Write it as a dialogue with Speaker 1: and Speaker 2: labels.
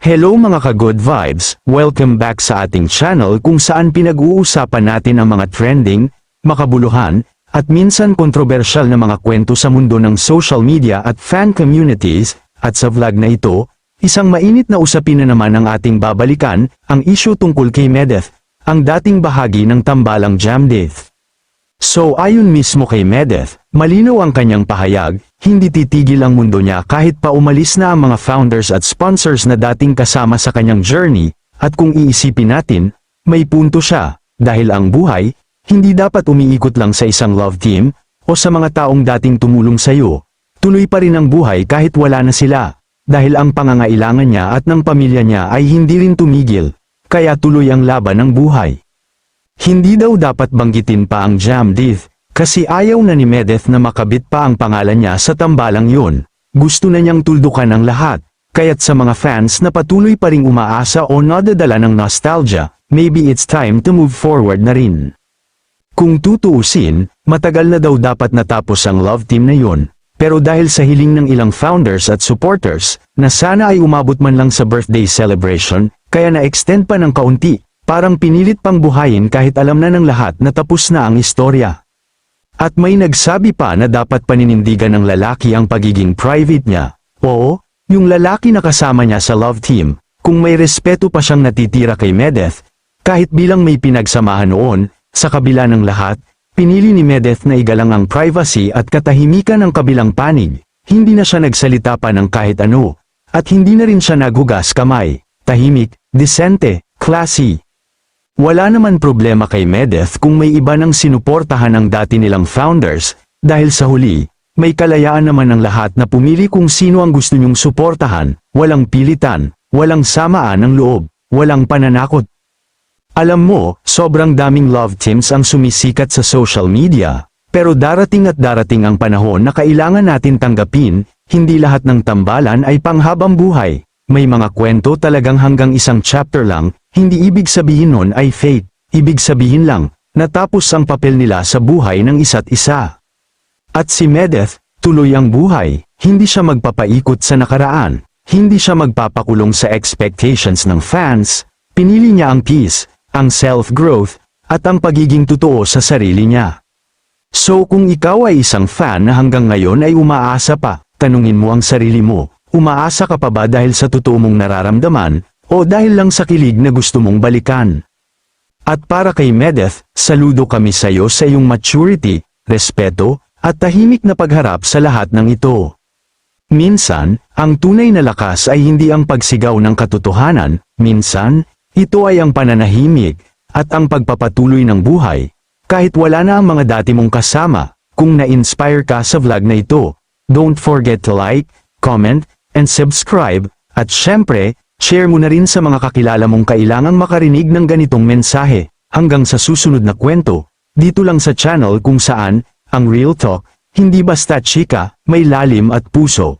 Speaker 1: Hello mga ka-good vibes, welcome back sa ating channel kung saan pinag-uusapan natin ang mga trending, makabuluhan, at minsan kontrobersyal na mga kwento sa mundo ng social media at fan communities, at sa vlog na ito, isang mainit na usapin na naman ang ating babalikan, ang issue tungkol kay Medeth, ang dating bahagi ng tambalang Jamdith. So ayon mismo kay Medeth, malinaw ang kanyang pahayag, hindi titigil ang mundo niya kahit pa umalis na ang mga founders at sponsors na dating kasama sa kanyang journey, at kung iisipin natin, may punto siya, dahil ang buhay, hindi dapat umiikot lang sa isang love team, o sa mga taong dating tumulong sa iyo. Tuloy pa rin ang buhay kahit wala na sila, dahil ang pangangailangan niya at ng pamilya niya ay hindi rin tumigil, kaya tuloy ang laban ng buhay. Hindi daw dapat banggitin pa ang Jam Death, kasi ayaw na ni Medeth na makabit pa ang pangalan niya sa tambalang yun. Gusto na niyang tuldukan ang lahat, kaya't sa mga fans na patuloy pa ring umaasa o nadadala ng nostalgia, maybe it's time to move forward na rin. Kung tutuusin, matagal na daw dapat natapos ang love team na yun, pero dahil sa hiling ng ilang founders at supporters, na sana ay umabot man lang sa birthday celebration, kaya na-extend pa ng kaunti, parang pinilit pang buhayin kahit alam na ng lahat na tapos na ang istorya. At may nagsabi pa na dapat paninindigan ng lalaki ang pagiging private niya. Oo, yung lalaki na kasama niya sa love team, kung may respeto pa siyang natitira kay Medeth, kahit bilang may pinagsamahan noon, sa kabila ng lahat, pinili ni Medeth na igalang ang privacy at katahimikan ng kabilang panig. Hindi na siya nagsalita pa ng kahit ano, at hindi na rin siya naghugas kamay, tahimik, disente, classy. Wala naman problema kay Medeth kung may iba nang sinuportahan ang dati nilang founders, dahil sa huli, may kalayaan naman ng lahat na pumili kung sino ang gusto niyong suportahan, walang pilitan, walang samaan ng loob, walang pananakot. Alam mo, sobrang daming love teams ang sumisikat sa social media, pero darating at darating ang panahon na kailangan natin tanggapin, hindi lahat ng tambalan ay panghabang buhay. May mga kwento talagang hanggang isang chapter lang, hindi ibig sabihin nun ay fate, ibig sabihin lang, natapos ang papel nila sa buhay ng isa't isa. At si Medeth, tuloy ang buhay, hindi siya magpapaikot sa nakaraan, hindi siya magpapakulong sa expectations ng fans, pinili niya ang peace, ang self-growth, at ang pagiging totoo sa sarili niya. So kung ikaw ay isang fan na hanggang ngayon ay umaasa pa, tanungin mo ang sarili mo, umaasa ka pa ba dahil sa totoo mong nararamdaman, o dahil lang sa kilig na gusto mong balikan? At para kay Medeth, saludo kami sa iyo sa iyong maturity, respeto, at tahimik na pagharap sa lahat ng ito. Minsan, ang tunay na lakas ay hindi ang pagsigaw ng katotohanan, minsan, ito ay ang pananahimik, at ang pagpapatuloy ng buhay. Kahit wala na ang mga dati mong kasama, kung na-inspire ka sa vlog na ito, don't forget to like, comment, and subscribe, at syempre, share mo na rin sa mga kakilala mong kailangang makarinig ng ganitong mensahe. Hanggang sa susunod na kwento, dito lang sa channel kung saan, ang Real Talk, hindi basta chika, may lalim at puso.